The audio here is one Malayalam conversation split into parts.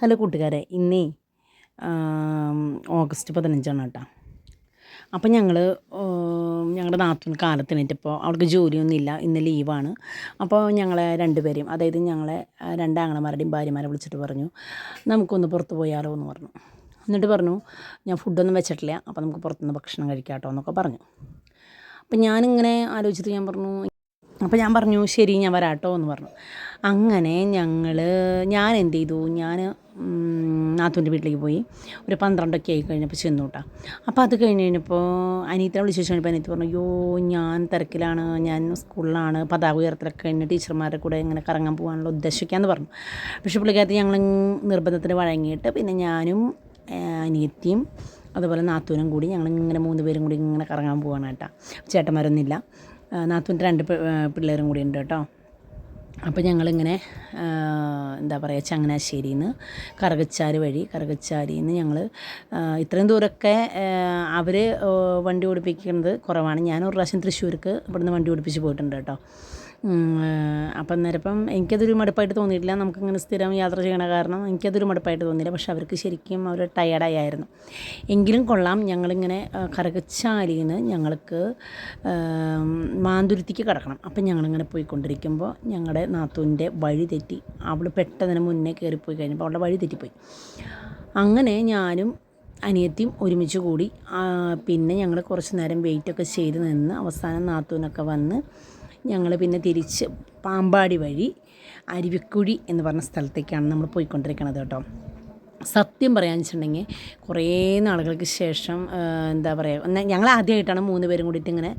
ഹലോ കൂട്ടുകാരെ ഇന്നേ ഓഗസ്റ്റ് പതിനഞ്ചാണ് കേട്ടോ. അപ്പം ഞങ്ങൾ ഞങ്ങളുടെ നാത്തൂൻ കാലത്ത് എണീറ്റപ്പോൾ അവൾക്ക് ജോലിയൊന്നുമില്ല ഇന്ന് ലീവാണ്. അപ്പോൾ ഞങ്ങളെ രണ്ടുപേരെയും അതായത് ഞങ്ങളെ രണ്ടാങ്ങളമാരുടെയും ഭാര്യമാരെ വിളിച്ചിട്ട് പറഞ്ഞു നമുക്കൊന്ന് പുറത്ത് പോയാലോ എന്ന് പറഞ്ഞു. എന്നിട്ട് പറഞ്ഞു ഞാൻ ഫുഡൊന്നും വെച്ചിട്ടില്ല അപ്പോൾ നമുക്ക് പുറത്തുനിന്ന് ഭക്ഷണം കഴിക്കാം കേട്ടോ എന്നൊക്കെ പറഞ്ഞു. അപ്പം ഞാനിങ്ങനെ ആലോചിച്ചിട്ട് ഞാൻ പറഞ്ഞു അപ്പോൾ ഞാൻ പറഞ്ഞു ശരി ഞാൻ വരാട്ടോ എന്ന് പറഞ്ഞു. അങ്ങനെ ഞങ്ങൾ ഞാൻ എന്ത് ചെയ്തു? ഞാൻ നാത്തൂന്റെ വീട്ടിലേക്ക് പോയി. ഒരു പന്ത്രണ്ടൊക്കെ ആയി കഴിഞ്ഞപ്പോൾ ചെന്നു കേട്ടോ അപ്പോൾ അത് കഴിഞ്ഞ് കഴിഞ്ഞപ്പോൾ അനീത്തിനെ വിളിച്ചു കഴിഞ്ഞപ്പോൾ അനീത്ത് പറഞ്ഞു അയ്യോ ഞാൻ തിരക്കിലാണ് ഞാൻ സ്കൂളിലാണ് പതാക ഉയർത്തലൊക്കെ കഴിഞ്ഞ് ടീച്ചർമാരുടെ കൂടെ ഇങ്ങനെ കറങ്ങാൻ പോകാനുള്ള ഉദ്ദേശിക്കാമെന്ന് പറഞ്ഞു. പക്ഷേ പുള്ളിക്കാരത്തി ഞങ്ങൾ നിർബന്ധത്തിന് വഴങ്ങിയിട്ട് പിന്നെ ഞാനും അനിയത്തിയും അതുപോലെ നാത്തൂനും കൂടി ഞങ്ങൾ ഇങ്ങനെ മൂന്ന് പേരും കൂടി ഇങ്ങനെ കറങ്ങാൻ പോവാണ് കേട്ടോ ചേട്ടന്മാരൊന്നുമില്ല. നാത്തൂന്റെ രണ്ട് പിള്ളേരും കൂടി ഉണ്ട് കേട്ടോ അപ്പോൾ ഞങ്ങളിങ്ങനെ എന്താ പറയുക ചങ്ങനാശ്ശേരിയിൽ നിന്ന് കറുകച്ചാൽ വഴി കറുകച്ചാലിയിൽ നിന്ന് ഞങ്ങൾ ഇത്രയും ദൂരമൊക്കെ അവർ വണ്ടി ഓടിപ്പിക്കുന്നത് കുറവാണ്. ഞാൻ ഒരു പ്രാവശ്യം തൃശ്ശൂർക്ക് ഇവിടുന്ന് വണ്ടി ഓടിപ്പിച്ച് പോയിട്ടുണ്ട് കേട്ടോ. അപ്പം അന്നേരപ്പം എനിക്കതൊരു മടുപ്പായിട്ട് തോന്നിയിട്ടില്ല. നമുക്കിങ്ങനെ സ്ഥിരം യാത്ര ചെയ്യണ കാരണം എനിക്കതൊരു മടുപ്പായിട്ട് തോന്നിയില്ല. പക്ഷെ അവർക്ക് ശരിക്കും അവർ ടയേർഡായിരുന്നു എങ്കിലും കൊള്ളാം ഞങ്ങളിങ്ങനെ കറുകച്ചാലിയിൽ നിന്ന് ഞങ്ങൾക്ക് മാന്തുരുത്തിക്ക് കിടക്കണം. അപ്പം ഞങ്ങളിങ്ങനെ പോയിക്കൊണ്ടിരിക്കുമ്പോൾ ഞങ്ങളുടെ നാത്തൂന്റെ വഴി തെറ്റി അവൾ പെട്ടെന്ന് മുന്നേ കയറിപ്പോയി കഴിഞ്ഞപ്പോൾ അവളുടെ വഴി തെറ്റിപ്പോയി. അങ്ങനെ ഞാനും അനിയത്തിയും ഒരുമിച്ച് കൂടി പിന്നെ ഞങ്ങൾ കുറച്ച് നേരം വെയിറ്റൊക്കെ ചെയ്ത് നിന്ന് അവസാനം നാത്തൂനൊക്കെ വന്ന് ഞങ്ങൾ പിന്നെ തിരിച്ച് പാമ്പാടി വഴി അരുവിക്കുഴി എന്ന് പറഞ്ഞ സ്ഥലത്തേക്കാണ് നമ്മൾ പോയിക്കൊണ്ടിരിക്കുന്നത് കേട്ടോ. സത്യം പറയാന്ന് വെച്ചിട്ടുണ്ടെങ്കിൽ കുറേ നാളുകൾക്ക് ശേഷം എന്താ പറയുക ഞങ്ങൾ ആദ്യമായിട്ടാണ് മൂന്ന് പേരും കൂടിയിട്ട് ഇങ്ങനെ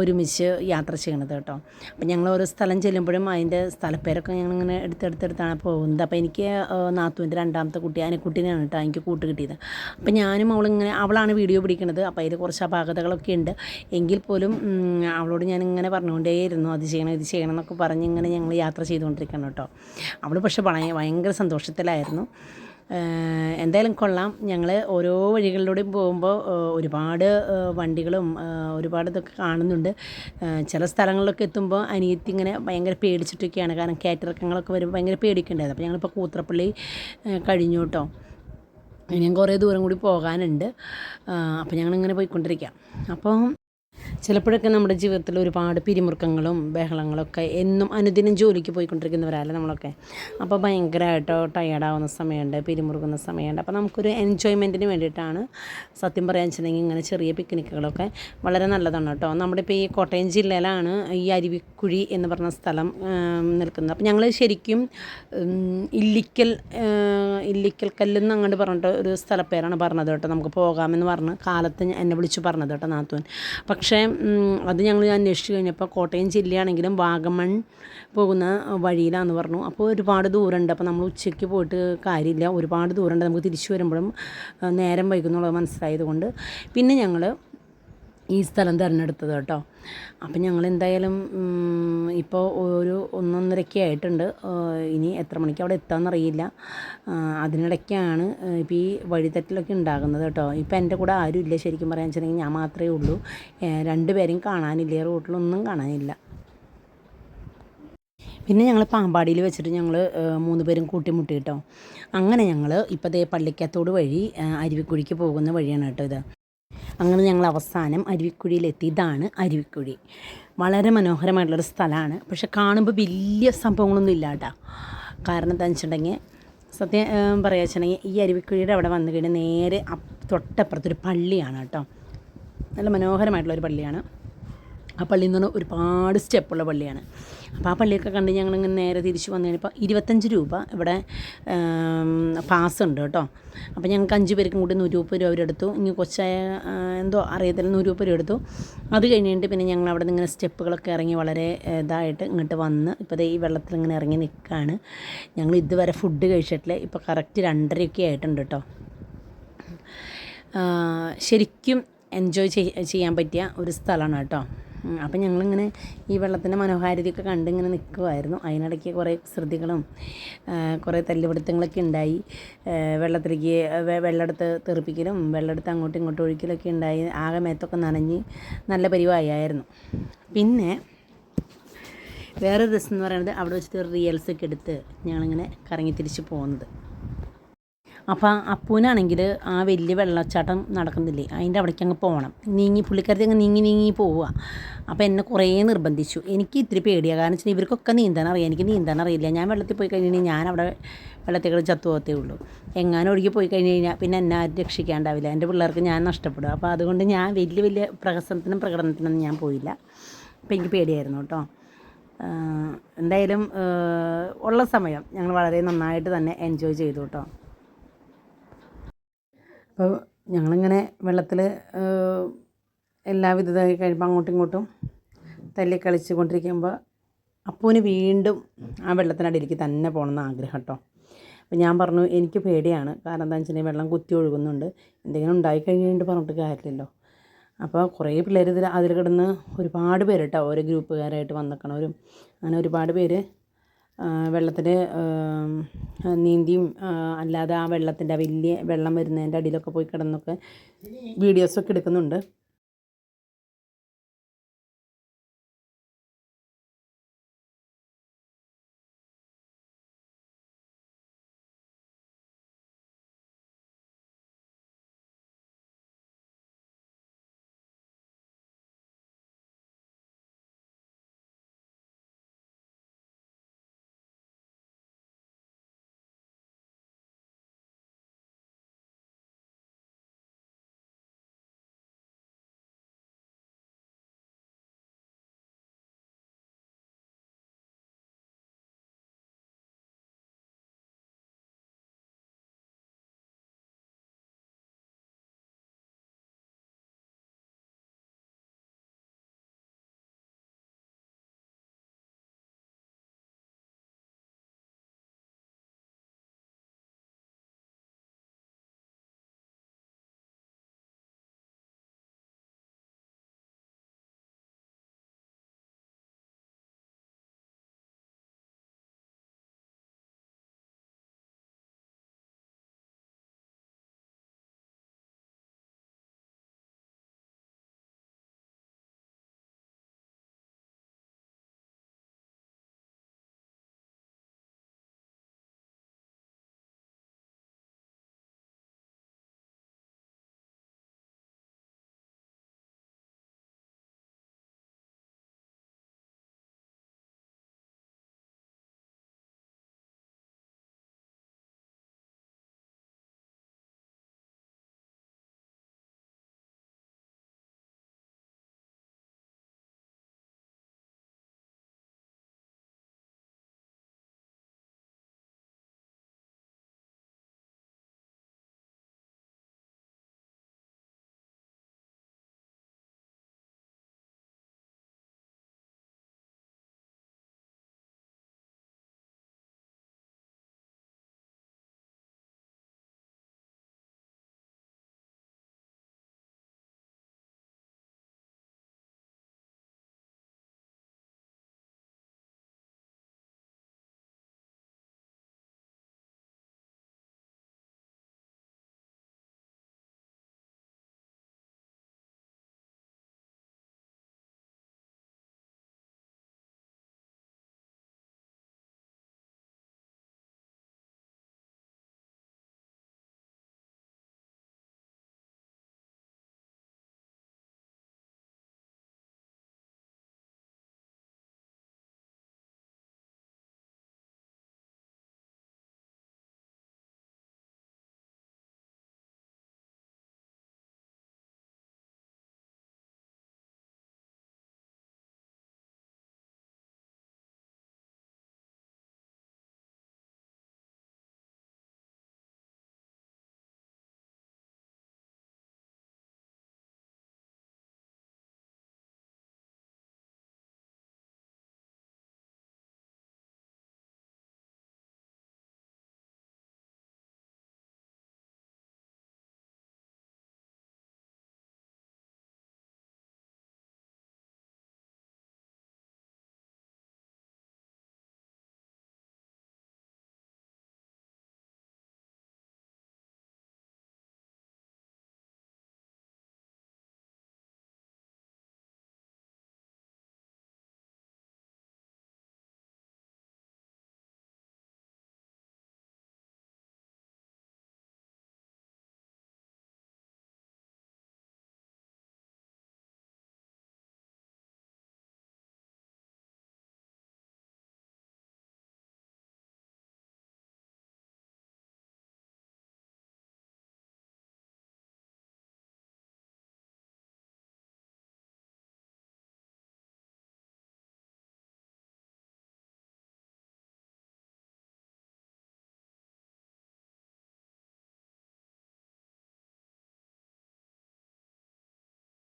ഒരുമിച്ച് യാത്ര ചെയ്യണത് കേട്ടോ. അപ്പം ഞങ്ങൾ ഓരോ സ്ഥലം ചെല്ലുമ്പോഴും അതിന്റെ സ്ഥലപ്പേരൊക്കെ ഞങ്ങളിങ്ങനെ എടുത്തെടുത്തെടുത്താണ് പോകുന്നത്. അപ്പോൾ എനിക്ക് നാത്തുവിന്റെ രണ്ടാമത്തെ കുട്ടി കുട്ടീനെയാണ് കേട്ടോ എനിക്ക് കൂട്ട് കിട്ടിയത്. അപ്പം ഞാനും അവളിങ്ങനെ അവളാണ് വീഡിയോ പിടിക്കുന്നത് അപ്പോൾ അതിൽ കുറച്ച് അപാകതകളൊക്കെ ഉണ്ട്. എങ്കിൽ പോലും അവളോട് ഞാനിങ്ങനെ പറഞ്ഞുകൊണ്ടേയിരുന്നു. അത് ചെയ്യണം ഇത് ചെയ്യണം എന്നൊക്കെ പറഞ്ഞ് ഇങ്ങനെ ഞങ്ങൾ യാത്ര ചെയ്തുകൊണ്ടിരിക്കണം കേട്ടോ. അവൾ പക്ഷേ ഭയങ്കര സന്തോഷത്തിലായിരുന്നു. എന്തായാലും കൊള്ളാം. ഞങ്ങൾ ഓരോ വഴികളിലൂടെയും പോകുമ്പോൾ ഒരുപാട് വണ്ടികളും ഒരുപാട് ഇതൊക്കെ കാണുന്നുണ്ട്. ചില സ്ഥലങ്ങളിലൊക്കെ എത്തുമ്പോൾ അനിയത്തി ഇങ്ങനെ ഭയങ്കര പേടിച്ചിട്ടൊക്കെയാണ്. കാരണം കയറ്റിറക്കങ്ങളൊക്കെ വരുമ്പോൾ ഭയങ്കര പേടിക്കേണ്ടത് അപ്പോൾ ഞങ്ങളിപ്പോൾ കൂത്രപ്പള്ളി കഴിഞ്ഞു കേട്ടോ. ഇനിയും കുറേ ദൂരം കൂടി പോകാനുണ്ട്. അപ്പോൾ ഞങ്ങളിങ്ങനെ പോയിക്കൊണ്ടിരിക്കാം. അപ്പോൾ ചിലപ്പോഴൊക്കെ നമ്മുടെ ജീവിതത്തിൽ ഒരുപാട് പിരിമുറുക്കങ്ങളും ബഹളങ്ങളൊക്കെ എന്നും അനുദിനം ജോലിക്ക് പോയിക്കൊണ്ടിരിക്കുന്നവരല്ല നമ്മളൊക്കെ. അപ്പോൾ ഭയങ്കരമായിട്ടോ ടയേർഡാവുന്ന സമയമുണ്ട് പിരിമുറുക്കുന്ന സമയമുണ്ട്. അപ്പോൾ നമുക്കൊരു എൻജോയ്മെന്റിന് വേണ്ടിയിട്ടാണ് സത്യം പറയാൻ വെച്ചിട്ടുണ്ടെങ്കിൽ ഇങ്ങനെ ചെറിയ പിക്നിക്കുകളൊക്കെ വളരെ നല്ലതാണ് കേട്ടോ. നമ്മുടെ ഇപ്പോൾ ഈ കോട്ടയം ജില്ലയിലാണ് ഈ അരുവിക്കുഴി എന്ന് പറഞ്ഞ സ്ഥലം നിൽക്കുന്നത്. അപ്പോൾ ഞങ്ങൾ ശരിക്കും ഇല്ലിക്കൽ ഇല്ലിക്കൽ കല്ലെന്ന് അങ്ങോട്ട് പറഞ്ഞിട്ട് ഒരു സ്ഥലപ്പേരാണ് പറഞ്ഞത് കേട്ടോ. നമുക്ക് പോകാമെന്ന് പറഞ്ഞ് കാലത്ത് എന്നെ വിളിച്ച് പറഞ്ഞത് കേട്ടോ നാത്തുവൻ പക്ഷേ അത് ഞങ്ങൾ അന്വേഷിച്ച് കഴിഞ്ഞപ്പോൾ കോട്ടയം ജില്ലയാണെങ്കിലും വാഗമൺ പോകുന്ന വഴിയിലാണെന്ന് പറഞ്ഞു. അപ്പോൾ ഒരുപാട് ദൂരമുണ്ട് അപ്പോൾ നമ്മൾ ഉച്ചയ്ക്ക് പോയിട്ട് കാര്യമില്ല. ഒരുപാട് ദൂരമുണ്ട് നമുക്ക് തിരിച്ചു വരുമ്പോഴും നേരം വൈകുന്നുള്ളത് മനസ്സിലായതുകൊണ്ട് പിന്നെ ഞങ്ങൾ ഈ സ്ഥലം തിരഞ്ഞെടുത്തത് കേട്ടോ. അപ്പം ഞങ്ങൾ എന്തായാലും ഇപ്പോൾ ഒരു ഒന്നൊന്നരയ്ക്ക് ആയിട്ടുണ്ട്. ഇനി എത്ര മണിക്ക് അവിടെ എത്താമെന്നറിയില്ല അതിനിടയ്ക്കാണ് ഇപ്പോൾ ഈ വഴിതെറ്റലൊക്കെ ഉണ്ടാകുന്നത് കേട്ടോ. ഇപ്പം എന്റെ കൂടെ ആരും ഇല്ല ശരിക്കും പറയാൻ വെച്ചിട്ടുണ്ടെങ്കിൽ ഞാൻ മാത്രമേ ഉള്ളൂ. രണ്ടുപേരെയും കാണാനില്ല. റൂട്ടിലൊന്നും കാണാനില്ല. പിന്നെ ഞങ്ങൾ പാമ്പാടിയിൽ വെച്ചിട്ട് ഞങ്ങൾ മൂന്ന് പേരും കൂട്ടിമുട്ടി കേട്ടോ. അങ്ങനെ ഞങ്ങൾ ഇപ്പോൾ ദേ പള്ളിക്കത്തോട് വഴി അരുവിക്കുഴിക്ക് പോകുന്ന വഴിയാണ് കേട്ടോ ഇത്. അങ്ങനെ ഞങ്ങൾ അവസാനം അരുവിക്കുഴിയിലെത്തി. ഇതാണ് അരുവിക്കുഴി. വളരെ മനോഹരമായിട്ടുള്ളൊരു സ്ഥലമാണ്. പക്ഷെ കാണുമ്പോൾ വലിയ സംഭവങ്ങളൊന്നും ഇല്ല കേട്ടോ കാരണം എന്താ വെച്ചിട്ടുണ്ടെങ്കിൽ സത്യം പറയുക വെച്ചിട്ടുണ്ടെങ്കിൽ ഈ അരുവിക്കുഴിയുടെ അവിടെ വന്നു കഴിഞ്ഞാൽ നേരെ തൊട്ടപ്പുറത്തൊരു പള്ളിയാണ് കേട്ടോ. നല്ല മനോഹരമായിട്ടുള്ളൊരു പള്ളിയാണ്. ആ പള്ളി എന്ന് പറഞ്ഞാൽ ഒരുപാട് സ്റ്റെപ്പുള്ള പള്ളിയാണ്. അപ്പോൾ ആ പള്ളിയൊക്കെ കണ്ട് ഞങ്ങളിങ്ങനെ നേരെ തിരിച്ച് വന്നു കഴിഞ്ഞപ്പോൾ ഇരുപത്തഞ്ച് രൂപ ഇവിടെ പാസ് ഉണ്ട് കേട്ടോ. അപ്പോൾ ഞങ്ങൾക്ക് അഞ്ച് പേർക്കും കൂടി നൂറ് രൂപ അവരെടുത്തു ഇനി കൊച്ചായ എന്തോ അറിയത്തില്ല നൂറ് രൂപ രൂപ എടുത്തു. അത് കഴിഞ്ഞിട്ട് പിന്നെ ഞങ്ങൾ അവിടെ നിന്ന് ഇങ്ങനെ സ്റ്റെപ്പുകളൊക്കെ ഇറങ്ങി വളരെ ഇതായിട്ട് ഇങ്ങോട്ട് വന്ന് ഇപ്പോൾ ഈ വെള്ളത്തിൽ ഇങ്ങനെ ഇറങ്ങി നിൽക്കുകയാണ് ഞങ്ങൾ ഇതുവരെ ഫുഡ് കഴിച്ചിട്ടില്ല. ഇപ്പോൾ കറക്റ്റ് രണ്ടരയൊക്കെ ആയിട്ടുണ്ട് കേട്ടോ. ശരിക്കും എൻജോയ് ചെയ്യാൻ പറ്റിയ ഒരു സ്ഥലമാണ് കേട്ടോ. അപ്പം ഞങ്ങളിങ്ങനെ ഈ വെള്ളത്തിന്റെ മനോഹാരിതയൊക്കെ കണ്ടിങ്ങനെ നിൽക്കുമായിരുന്നു അതിനിടയ്ക്ക് കുറേ ശ്രദ്ധികളും കുറേ തല്ലുപിടുത്തങ്ങളൊക്കെ ഉണ്ടായി. വെള്ളത്തിലേക്ക് വെള്ളമെടുത്ത് തെറിപ്പിക്കലും വെള്ളമെടുത്ത് അങ്ങോട്ടും ഇങ്ങോട്ടും ഒഴിക്കലൊക്കെ ഉണ്ടായി. ആകെ മേത്തൊക്കെ നനഞ്ഞ് നല്ല പരിവായായിരുന്നു. പിന്നെ വേറൊരു രസം എന്ന് പറയുന്നത് അവിടെ വെച്ചിട്ട് റിയൽസൊക്കെ എടുത്ത് ഞങ്ങളിങ്ങനെ കറങ്ങി തിരിച്ച് പോകുന്നത് അപ്പോൾ അപ്പൂനാണെങ്കിൽ ആ വലിയ വെള്ളച്ചാട്ടം നടക്കുന്നില്ലേ? അതിന്റെ അവിടേക്ക് അങ്ങ് പോകണം നീങ്ങി പുള്ളിക്കാരത്തി അങ്ങ് നീങ്ങി നീങ്ങി പോവുക. അപ്പോൾ എന്നെ കുറേ നിർബന്ധിച്ചു. എനിക്ക് ഇത്തിരി പേടിയാണ് കാരണം വെച്ചാൽ ഇവർക്കൊക്കെ നീന്താൻ അറിയാം. എനിക്ക് നീന്താൻ അറിയില്ല. ഞാൻ വെള്ളത്തിൽ പോയി കഴിഞ്ഞാൽ ഞാൻ അവിടെ വെള്ളത്തിൽ കൂടെ ചത്തു പോകത്തേ ഉള്ളൂ. എങ്ങാനും ഒഴുകി പോയി കഴിഞ്ഞ് കഴിഞ്ഞാൽ പിന്നെ എന്നെ ആരും രക്ഷിക്കാണ്ടാവില്ല. എന്റെ പിള്ളേർക്ക് ഞാൻ നഷ്ടപ്പെടും. അപ്പോൾ അതുകൊണ്ട് ഞാൻ വലിയ വലിയ പ്രഹസനത്തിനും പ്രകടനത്തിനൊന്നും ഞാൻ പോയില്ല. അപ്പോൾ എനിക്ക് പേടിയായിരുന്നു കേട്ടോ. എന്തായാലും ഉള്ള സമയം ഞങ്ങൾ വളരെ നന്നായിട്ട് തന്നെ എൻജോയ് ചെയ്തു കേട്ടോ. അപ്പോൾ ഞങ്ങളിങ്ങനെ വെള്ളത്തിൽ എല്ലാവിധ കഴിയുമ്പോൾ അങ്ങോട്ടും ഇങ്ങോട്ടും തല്ലി കളിച്ച് കൊണ്ടിരിക്കുമ്പോൾ അപ്പൂന് വീണ്ടും ആ വെള്ളത്തിനടിയിലേക്ക് തന്നെ പോകണമെന്ന് ആഗ്രഹം കേട്ടോ. അപ്പോൾ ഞാൻ പറഞ്ഞു എനിക്ക് പേടിയാണ്. കാരണം എന്താണെന്ന് വെച്ചിട്ടുണ്ടെങ്കിൽ വെള്ളം കുത്തി ഒഴുകുന്നുണ്ട്. എന്തെങ്കിലും ഉണ്ടായി കഴിഞ്ഞിട്ട് പറഞ്ഞിട്ട് കാര്യമില്ലല്ലോ. അപ്പോൾ കുറേ പിള്ളേർ ഇതിൽ അതിൽ കിടന്ന് ഒരുപാട് പേര് കേട്ടോ ഓരോ ഗ്രൂപ്പുകാരായിട്ട് വന്നിക്കണവരും അങ്ങനെ ഒരുപാട് പേര് വെള്ളത്തിൽ നീന്തിയും അല്ലാതെ ആ വെള്ളത്തിന്റെ വലിയ വെള്ളം വരുന്നതിന്റെ അടിയിലൊക്കെ പോയി കിടന്നൊക്കെ വീഡിയോസൊക്കെ എടുക്കുന്നുണ്ട്.